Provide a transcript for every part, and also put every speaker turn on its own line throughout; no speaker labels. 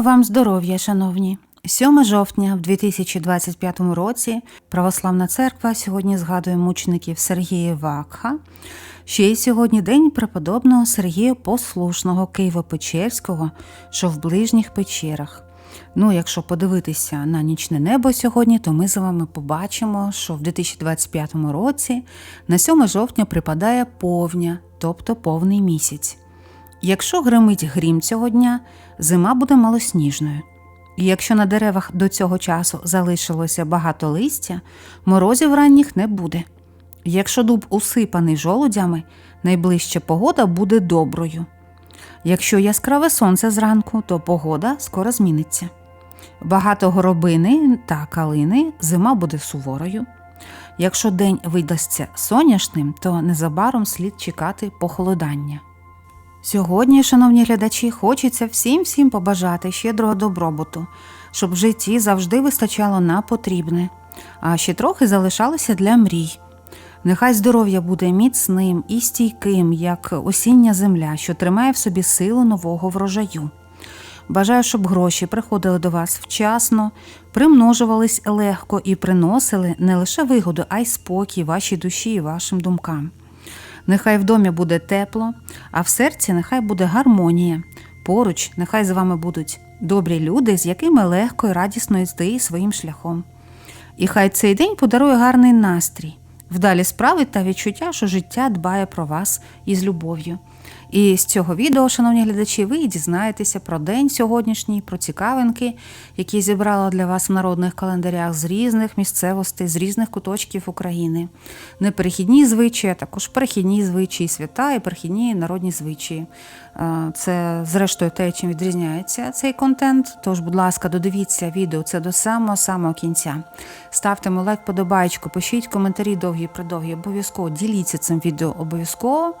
Вам здоров'я, шановні! 7 жовтня в 2025 році Православна церква сьогодні згадує мучеників Сергія Вакха. Ще й сьогодні день преподобного Сергія Послушного Києво-Печерського, що в ближніх печерах. Ну, якщо подивитися на нічне небо сьогодні, то ми з вами побачимо, що в 2025 році на 7 жовтня припадає повня, тобто повний місяць. Якщо гримить грім цього дня, зима буде малосніжною. І якщо на деревах до цього часу залишилося багато листя, морозів ранніх не буде. Якщо дуб усипаний жолудями, найближча погода буде доброю. Якщо яскраве сонце зранку, то погода скоро зміниться. Багато горобини та калини зима буде суворою. Якщо день видасться соняшним, то незабаром слід чекати похолодання. Сьогодні, шановні глядачі, хочеться всім всім побажати щедрого добробуту, щоб в житті завжди вистачало на потрібне, а ще трохи залишалося для мрій. Нехай здоров'я буде міцним і стійким, як осіння земля, що тримає в собі силу нового врожаю. Бажаю, щоб гроші приходили до вас вчасно, примножувались легко і приносили не лише вигоду, а й спокій вашій душі і вашим думкам. Нехай в домі буде тепло, а в серці нехай буде гармонія. Поруч, нехай з вами будуть добрі люди, з якими легко і радісно йти своїм шляхом. І хай цей день подарує гарний настрій, вдалі справи та відчуття, що життя дбає про вас із любов'ю. І з цього відео, шановні глядачі, ви дізнаєтеся про день сьогоднішній, про цікавинки, які зібрала для вас в народних календарях з різних місцевостей, з різних куточків України. Неперехідні звичаї, а також перехідні звичаї свята і перехідні народні звичаї. Це, зрештою, те, чим відрізняється цей контент. Тож, будь ласка, додивіться відео це до самого самого кінця. Ставте лайк, подобаєчку, пишіть коментарі довгі, придовгі, обов'язково діліться цим відео обов'язково.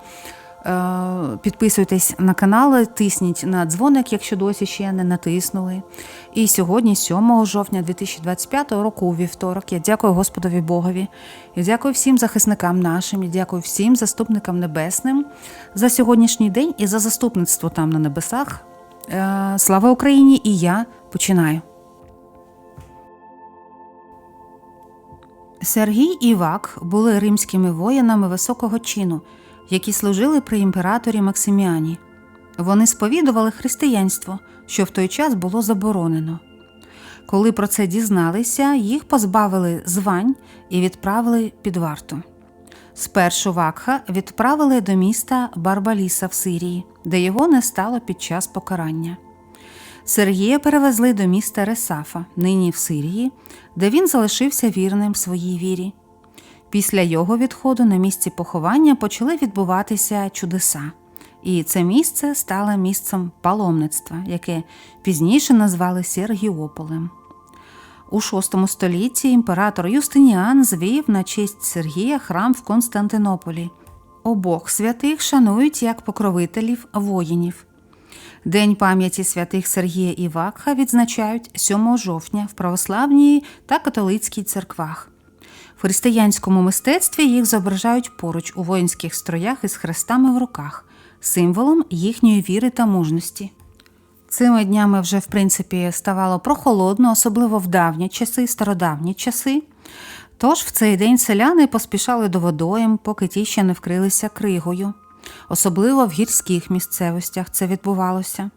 Е, Підписуйтесь на канал, тисніть на дзвоник, якщо досі ще не натиснули. І сьогодні, 7 жовтня 2025 року, у вівторок, я дякую Господові Богові. Я дякую всім захисникам нашим, я дякую всім заступникам небесним за сьогоднішній день і за заступництво там на небесах. Е, Слава Україні! І я починаю. Сергій і Івак були римськими воїнами високого чину, які служили при імператорі Максиміані. Вони сповідували християнство, що в той час було заборонено. Коли про це дізналися, їх позбавили звань і відправили під варту. Спершу Вакха відправили до міста Барбаліса в Сирії, де його не стало під час покарання. Сергія перевезли до міста Ресафа, нині в Сирії, де він залишився вірним своїй вірі. Після його відходу на місці поховання почали відбуватися чудеса, і це місце стало місцем паломництва, яке пізніше назвали Сергіополем. У VI столітті імператор Юстиніан звів на честь Сергія храм в Константинополі. Обох святих шанують як покровителів воїнів. День пам'яті святих Сергія і Вакха відзначають 7 жовтня в православній та католицькій церквах. Християнському мистецтві їх зображають поруч у воїнських строях із хрестами в руках, символом їхньої віри та мужності. Цими днями вже, в принципі, ставало прохолодно, особливо в давні часи, стародавні часи. Тож в цей день селяни поспішали до водойм, поки ті ще не вкрилися кригою. Особливо в гірських місцевостях це відбувалося.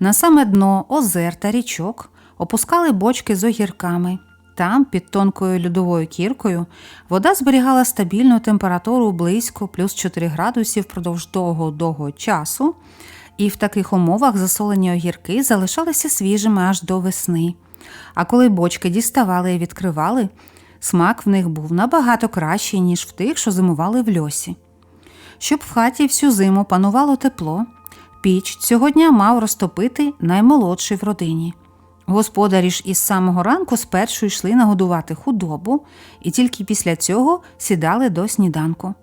На саме дно озер та річок опускали бочки з огірками. Там, під тонкою льодовою кіркою, вода зберігала стабільну температуру близько плюс 4 градусів впродовж довго-довго часу, і в таких умовах засолені огірки залишалися свіжими аж до весни. А коли бочки діставали і відкривали, смак в них був набагато кращий, ніж в тих, що зимували в льосі. Щоб в хаті всю зиму панувало тепло, піч цього дня мав розтопити наймолодший в родині. Господарі ж із самого ранку спершу йшли нагодувати худобу і тільки після цього сідали до сніданку.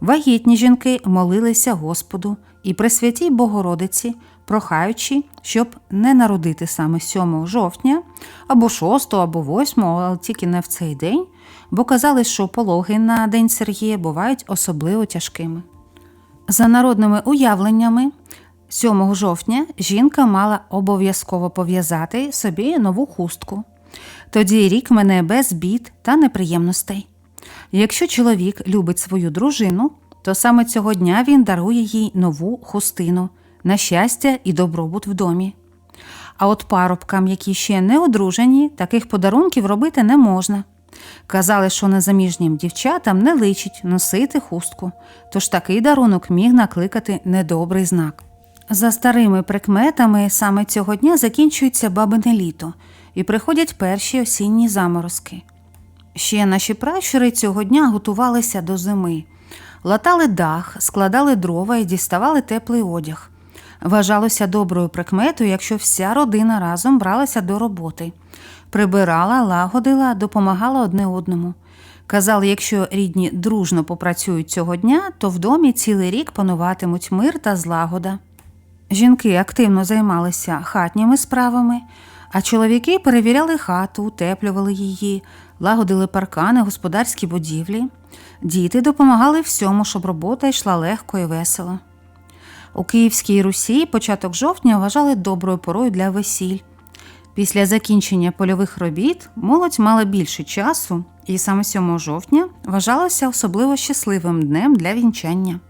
Вагітні жінки молилися Господу і при святій Богородиці, прохаючи, щоб не народити саме 7 жовтня або 6, або 8, але тільки не в цей день, бо казали, що пологи на День Сергія бувають особливо тяжкими. За народними уявленнями, 7 жовтня жінка мала обов'язково пов'язати собі нову хустку. Тоді рік мене без бід та неприємностей. Якщо чоловік любить свою дружину, то саме цього дня він дарує їй нову хустину на щастя і добробут в домі. А от парубкам, які ще не одружені, таких подарунків робити не можна. Казали, що незаміжнім дівчатам не личить носити хустку, тож такий дарунок міг накликати недобрий знак. За старими прикметами, саме цього дня закінчується бабине літо і приходять перші осінні заморозки. Ще наші пращури цього дня готувалися до зими, латали дах, складали дрова і діставали теплий одяг. Вважалося доброю прикметою, якщо вся родина разом бралася до роботи, прибирала, лагодила, допомагала одне одному. Казали, якщо рідні дружно попрацюють цього дня, то в домі цілий рік пануватимуть мир та злагода. Жінки активно займалися хатніми справами, а чоловіки перевіряли хату, утеплювали її, лагодили паркани, господарські будівлі. Діти допомагали всьому, щоб робота йшла легко і весело. У Київській Русі початок жовтня вважали доброю порою для весіль. Після закінчення польових робіт молодь мала більше часу, і саме 7 жовтня вважалося особливо щасливим днем для вінчання.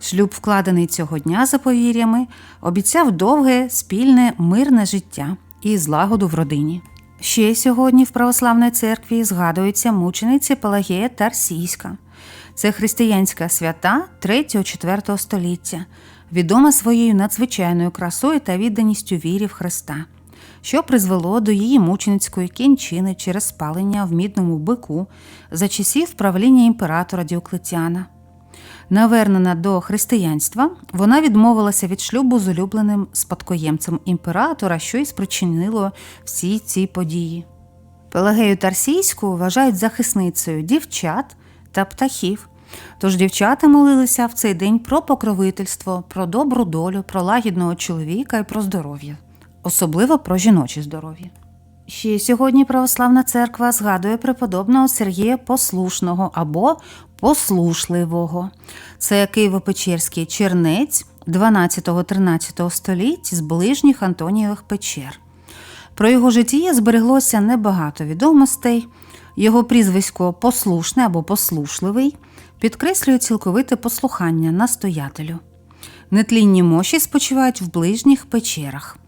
Шлюб, вкладений цього дня за повір'ями, обіцяв довге, спільне, мирне життя і злагоду в родині. Ще сьогодні в православній церкві згадується мучениці Пелагея Тарсійська. Це християнська свята 3-4 століття, відома своєю надзвичайною красою та відданістю вірі в Христа, що призвело до її мученицької кінчини через спалення в мідному бику за часів правління імператора Діоклетіана. Навернена до християнства, вона відмовилася від шлюбу з улюбленим спадкоємцем імператора, що й спричинило всі ці події. Пелагею Тарсійську вважають захисницею дівчат та птахів. Тож дівчата молилися в цей день про покровительство, про добру долю, про лагідного чоловіка і про здоров'я, особливо про жіноче здоров'я. Ще сьогодні православна церква згадує преподобного Сергія Послушного або Послушливого. Це Києво-Печерський чернець 12-13 століть з ближніх Антонієвих печер. Про його життя збереглося небагато відомостей. Його прізвисько послушне або послушливий підкреслює цілковите послухання настоятелю. Нетлінні мощі спочивають в ближніх печерах.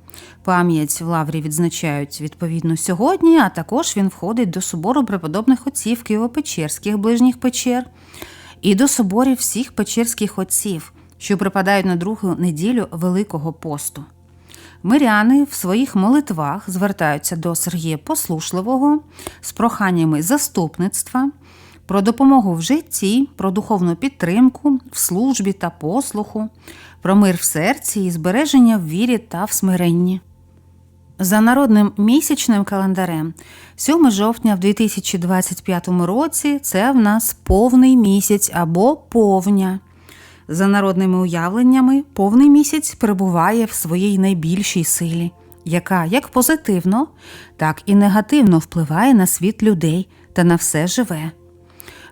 Пам'ять в лаврі відзначають відповідно сьогодні, а також він входить до собору преподобних отців Києво-Печерських ближніх печер і до соборів всіх печерських отців, що припадають на другу неділю Великого посту. Миряни в своїх молитвах звертаються до Сергія Послушливого з проханнями заступництва, про допомогу в житті, про духовну підтримку в службі та послуху, про мир в серці і збереження в вірі та в смиренні. За народним місячним календарем, 7 жовтня в 2025 році це в нас повний місяць або повня. За народними уявленнями, повний місяць перебуває в своїй найбільшій силі, яка як позитивно, так і негативно впливає на світ людей та на все живе.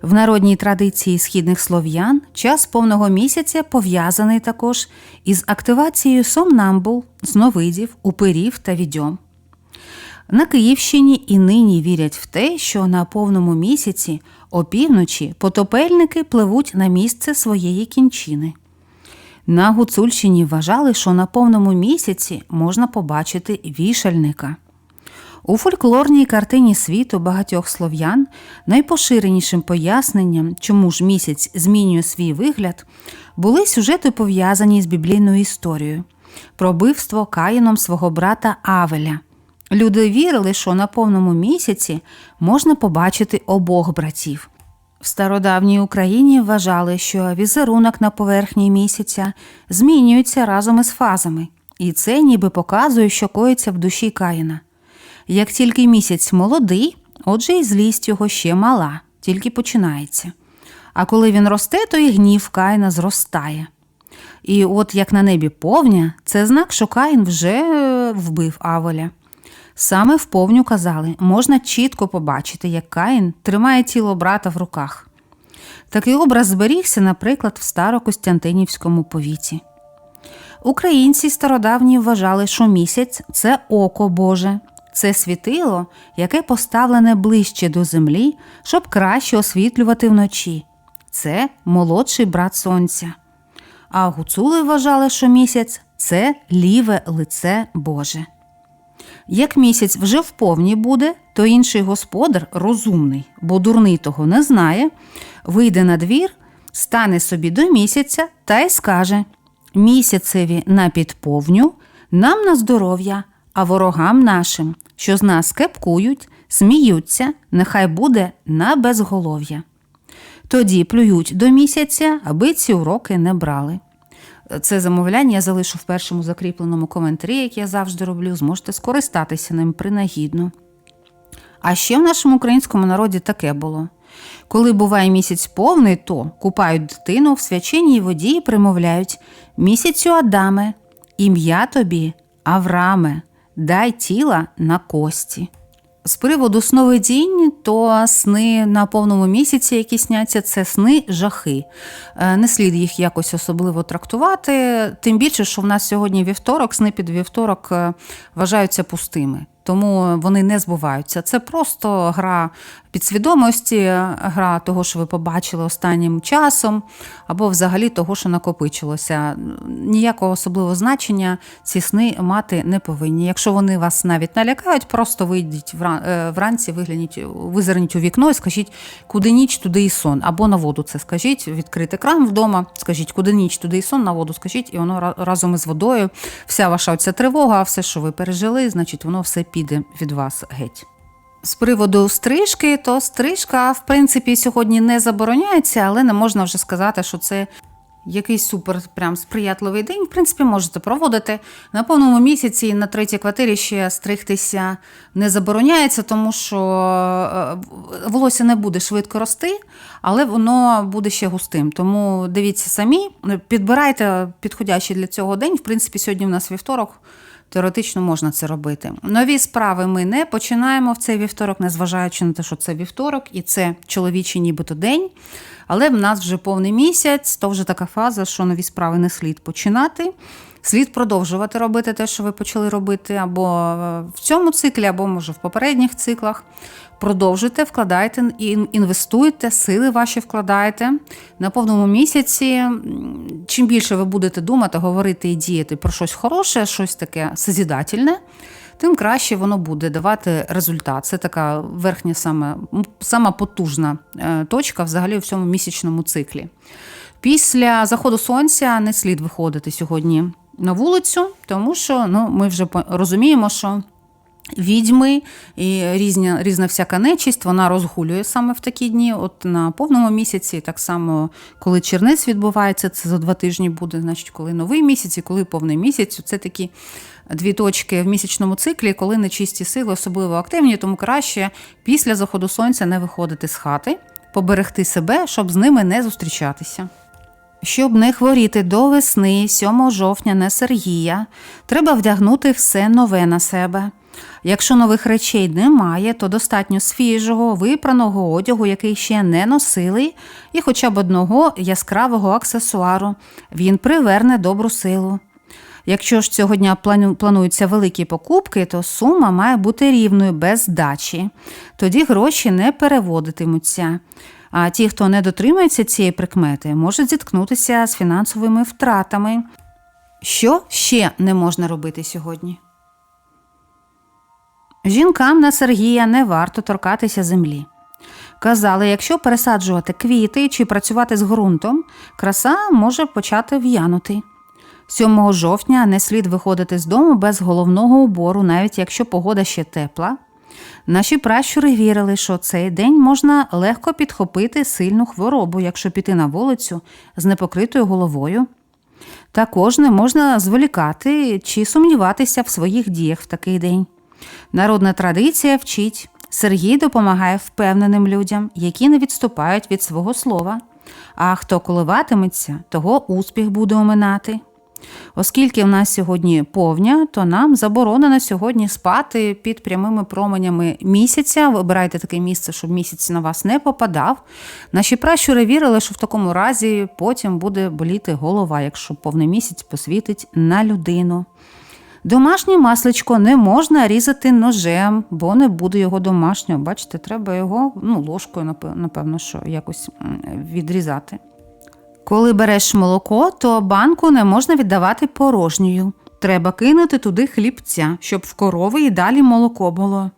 В народній традиції східних слов'ян час повного місяця пов'язаний також із активацією сомнамбул, сновидів, упирів та відьом. На Київщині і нині вірять в те, що на повному місяці опівночі потопельники пливуть на місце своєї кінчини. На Гуцульщині вважали, що на повному місяці можна побачити вішальника. У фольклорній картині світу багатьох слов'ян найпоширенішим поясненням, чому ж місяць змінює свій вигляд, були сюжети пов'язані з біблійною історією про вбивство Каїном свого брата Авеля. Люди вірили, що на повному місяці можна побачити обох братів. В стародавній Україні вважали, що візерунок на поверхні місяця змінюється разом із фазами, і це ніби показує, що коїться в душі Каїна. Як тільки місяць молодий, отже, і злість його ще мала, тільки починається. А коли він росте, то і гнів Каїна зростає. І от як на небі повня, це знак, що Каїн вже е, вбив Авеля. Саме в повню казали, можна чітко побачити, як Каїн тримає тіло брата в руках. Такий образ зберігся, наприклад, в Старокостянтинівському повіті. Українці стародавні вважали, що місяць це око Боже, це світило, яке поставлене ближче до землі, щоб краще освітлювати вночі. Це молодший брат сонця. А гуцули вважали, що місяць це ліве лице Боже. Як місяць вже в повні буде, то інший господар розумний, бо дурний того не знає, вийде на двір, стане собі до місяця та й скаже місяцеві на підповню, нам на здоров'я, а ворогам нашим, що з нас кепкують, сміються, нехай буде на безголов'я. Тоді плюють до місяця, аби ці уроки не брали. Це замовляння я залишу в першому закріпленому коментарі, як я завжди роблю. Зможете скористатися ним принагідно. А ще в нашому українському народі таке було. Коли буває місяць повний, то купають дитину в свяченій воді і примовляють місяцю Адаме, ім'я тобі Авраме, дай тіла на кості. З приводу сновидінь, то сни на повному місяці, які сняться, це сни жахи. Е, Не слід їх якось особливо трактувати. Тим більше, що в нас сьогодні вівторок, сни під вівторок е, вважаються пустими. Тому вони не збуваються. Це просто гра підсвідомості, гра того, що ви побачили останнім часом, або взагалі того, що накопичилося. Ніякого особливого значення ці сни мати не повинні. Якщо вони вас навіть налякають, просто вийдіть е, вранці, вигляніть, визирніть у вікно і скажіть, куди ніч, туди і сон. Або на воду це скажіть, відкрити кран вдома, скажіть, куди ніч, туди і сон, на воду скажіть, і воно разом із водою, вся ваша оця тривога, все, що ви пережили, значить, воно все піде від вас геть. З приводу стрижки, то стрижка, в принципі, сьогодні не забороняється, але не можна вже сказати, що це якийсь супер прям сприятливий день. В принципі, можете проводити. На повному місяці на третій квартирі ще стригтися не забороняється, тому що е, волосся не буде швидко рости, але воно буде ще густим. Тому дивіться самі, підбирайте підходящий для цього день. В принципі, сьогодні в нас вівторок. Теоретично можна це робити. Нові справи ми не починаємо в цей вівторок, незважаючи на те, що це вівторок, і це чоловічий нібито день. Але в нас вже повний місяць, то вже така фаза, що нові справи не слід починати. Слід продовжувати робити те, що ви почали робити, або е, в цьому циклі, або може в попередніх циклах. Продовжуйте, вкладайте і інвестуйте, сили ваші вкладайте. На повному місяці, чим більше ви будете думати, говорити і діяти про щось хороше, щось таке созідательне, тим краще воно буде давати результат. Це така верхня саме, сама потужна е, точка взагалі в цьому місячному циклі. Після заходу сонця не слід виходити сьогодні на вулицю, тому що ну, ми вже розуміємо, що відьми і різня, різна всяка нечисть, вона розгулює саме в такі дні. От на повному місяці, так само, коли чернець відбувається, це за два тижні буде, значить, коли новий місяць і коли повний місяць. Це такі дві точки в місячному циклі, коли нечисті сили особливо активні, тому краще після заходу сонця не виходити з хати, поберегти себе, щоб з ними не зустрічатися. Щоб не хворіти до весни, 7 жовтня на Сергія, треба вдягнути все нове на себе. Якщо нових речей немає, то достатньо свіжого, випраного одягу, який ще не носили, і хоча б одного яскравого аксесуару. Він приверне добру силу. Якщо ж цього дня плануються великі покупки, то сума має бути рівною без здачі. Тоді гроші не переводитимуться. А ті, хто не дотримується цієї прикмети, можуть зіткнутися з фінансовими втратами. Що ще не можна робити сьогодні? Жінкам на Сергія не варто торкатися землі. Казали, якщо пересаджувати квіти чи працювати з ґрунтом, краса може почати в'янути. 7 жовтня не слід виходити з дому без головного убору, навіть якщо погода ще тепла. Наші пращури вірили, що цей день можна легко підхопити сильну хворобу, якщо піти на вулицю з непокритою головою. Також не можна зволікати чи сумніватися в своїх діях в такий день. Народна традиція вчить. Сергій допомагає впевненим людям, які не відступають від свого слова. А хто коливатиметься, того успіх буде оминати. Оскільки в нас сьогодні повня, то нам заборонено сьогодні спати під прямими променями місяця. Вибирайте таке місце, щоб місяць на вас не попадав. Наші пращури вірили, що в такому разі потім буде боліти голова, якщо повний місяць посвітить на людину. Домашнє масличко не можна різати ножем, бо не буде його домашнього. Бачите, треба його ну, ложкою, напевно, що якось відрізати. Коли береш молоко, то банку не можна віддавати порожньою. Треба кинути туди хлібця, щоб в корови і далі молоко було.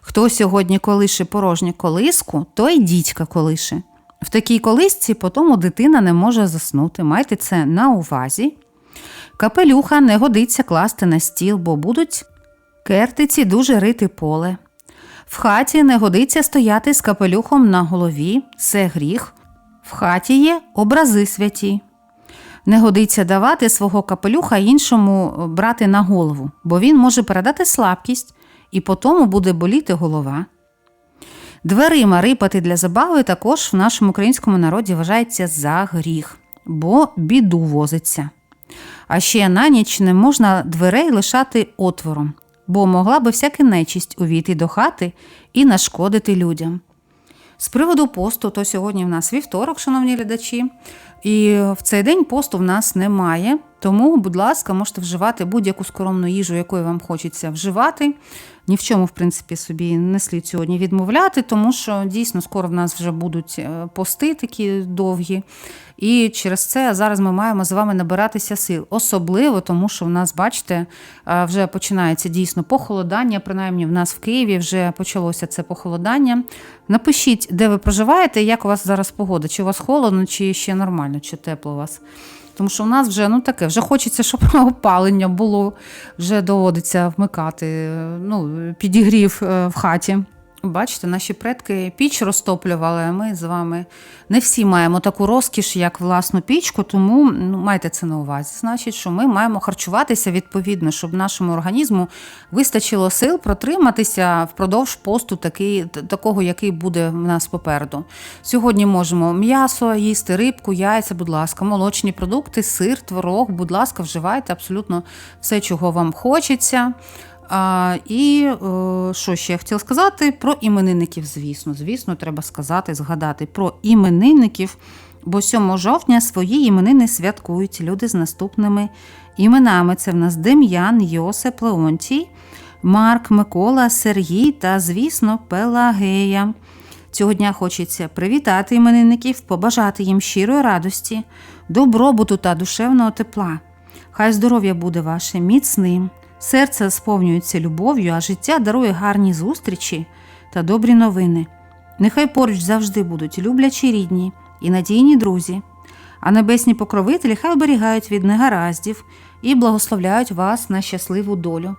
Хто сьогодні колише порожню колиску, той дідька колише. В такій колисці потому дитина не може заснути. Майте це на увазі. Капелюха не годиться класти на стіл, бо будуть кертиці дуже рити поле. В хаті не годиться стояти з капелюхом на голові, це гріх. В хаті є образи святі. Не годиться давати свого капелюха іншому е, брати на голову, бо він може передати слабкість, і потому буде боліти голова. Дверима рипати для забави також в нашому українському народі вважається за гріх, бо біду возиться. А ще на ніч не можна дверей лишати отвором, бо могла би всяка нечість увійти до хати і нашкодити людям. З приводу посту, то сьогодні в нас вівторок, шановні глядачі, і в цей день посту в нас немає. Тому, будь ласка, можете вживати будь-яку скоромну їжу, якої вам хочеться вживати. Ні в чому, в принципі, собі не слід сьогодні відмовляти, тому що дійсно скоро в нас вже будуть е, пости такі довгі. І через це зараз ми маємо з вами набиратися сил. Особливо тому, що в нас, бачите, е, вже починається дійсно похолодання. Принаймні, в нас в Києві вже почалося це похолодання. Напишіть, де ви проживаєте, як у вас зараз погода, чи у вас холодно, чи ще нормально, чи тепло у вас. Тому що у нас вже ну таке, вже хочеться, щоб опалення було, вже доводиться вмикати ну, підігрів е, в хаті. Бачите, наші предки піч розтоплювали, а ми з вами не всі маємо таку розкіш, як власну пічку, тому ну, майте це на увазі. Значить, що ми маємо харчуватися відповідно, щоб нашому організму вистачило сил протриматися впродовж посту такий, такого, який буде в нас попереду. Сьогодні можемо м'ясо їсти, рибку, яйця, будь ласка, молочні продукти, сир, творог, будь ласка, вживайте абсолютно все, чого вам хочеться. І е, що ще я хотіла сказати про іменинників, звісно. Звісно, треба сказати, згадати про іменинників, бо 7 жовтня свої іменини святкують люди з наступними іменами. Це в нас Дем'ян, Йосип, Леонтій, Марк, Микола, Сергій та, звісно, Пелагея. Цього дня хочеться привітати іменинників, побажати їм щирої радості, добробуту та душевного тепла. Хай здоров'я буде ваше міцним, серце сповнюється любов'ю, а життя дарує гарні зустрічі та добрі новини. Нехай поруч завжди будуть люблячі рідні і надійні друзі, а небесні покровителі хай оберігають від негараздів і благословляють вас на щасливу долю.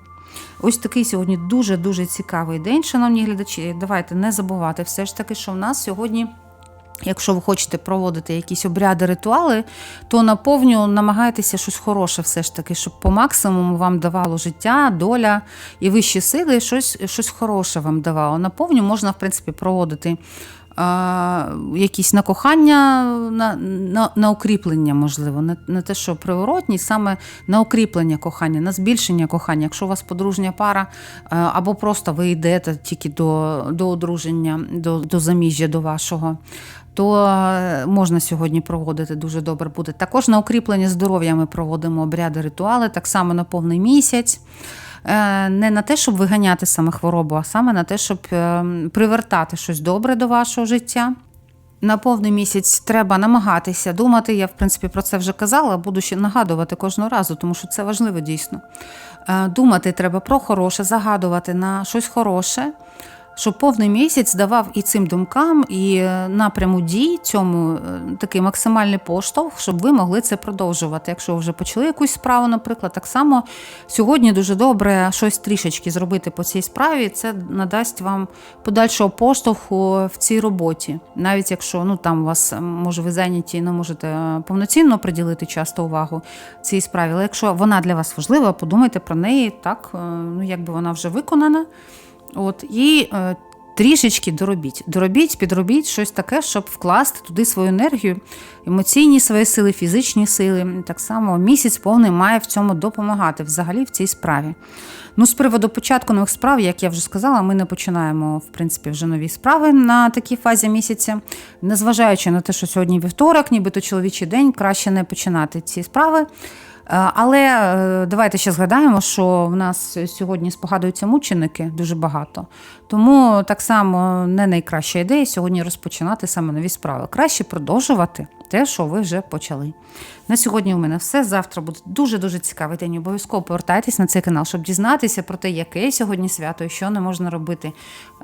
Ось такий сьогодні дуже-дуже цікавий день, шановні глядачі. Давайте не забувати все ж таки, що в нас сьогодні. Якщо ви хочете проводити якісь обряди, ритуали, то наповню намагайтеся щось хороше, все ж таки, щоб по максимуму вам давало життя, доля і вищі сили, щось, щось хороше вам давало. Наповню можна, в принципі, проводити якісь на кохання, на, на, на укріплення, можливо, не, не те, що приворотні, саме на укріплення кохання, на збільшення кохання. Якщо у вас подружня пара, а, або просто ви йдете тільки до, до одруження, до, до заміжжя до вашого. То е, можна сьогодні проводити дуже добре буде. Також на укріплення здоров'я ми проводимо обряди, ритуали, так само на повний місяць. Е, Не на те, щоб виганяти саме хворобу, а саме на те, щоб е, привертати щось добре до вашого життя. На повний місяць треба намагатися думати. Я, в принципі, про це вже казала, буду ще нагадувати кожного разу, тому що це важливо дійсно. Е, Думати треба про хороше, загадувати на щось хороше, щоб повний місяць давав і цим думкам, і е, напряму дій цьому е, такий максимальний поштовх, щоб ви могли це продовжувати. Якщо ви вже почали якусь справу, наприклад, так само сьогодні дуже добре щось трішечки зробити по цій справі. Це надасть вам подальшого поштовху в цій роботі. Навіть якщо ну там у вас може ви зайняті не можете е, повноцінно приділити часто увагу цій справі, але якщо вона для вас важлива, подумайте про неї так, ну якби вона вже виконана. От і е, трішечки доробіть. Доробіть, підробіть щось таке, щоб вкласти туди свою енергію, емоційні свої сили, фізичні сили. Так само місяць повний має в цьому допомагати взагалі в цій справі. Ну, з приводу початку нових справ, як я вже сказала, ми не починаємо в принципі вже нові справи на такій фазі місяця. Незважаючи на те, що сьогодні вівторок, нібито чоловічий день, краще не починати ці справи. Е, Але е, давайте ще згадаємо, що в нас сьогодні спогадуються мученики дуже багато. Тому так само не найкраща ідея сьогодні розпочинати саме нові справи. Краще продовжувати те, що ви вже почали. На сьогодні у мене все. Завтра буде дуже дуже цікавий день. Обов'язково повертайтесь на цей канал, щоб дізнатися про те, яке сьогодні свято і що не можна робити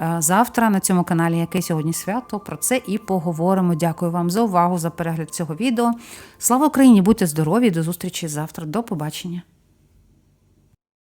Е, завтра на цьому каналі. Яке сьогодні свято? Про це і поговоримо. Дякую вам за увагу, за перегляд цього відео. Слава Україні! Будьте здорові! До зустрічі завтра. До побачення!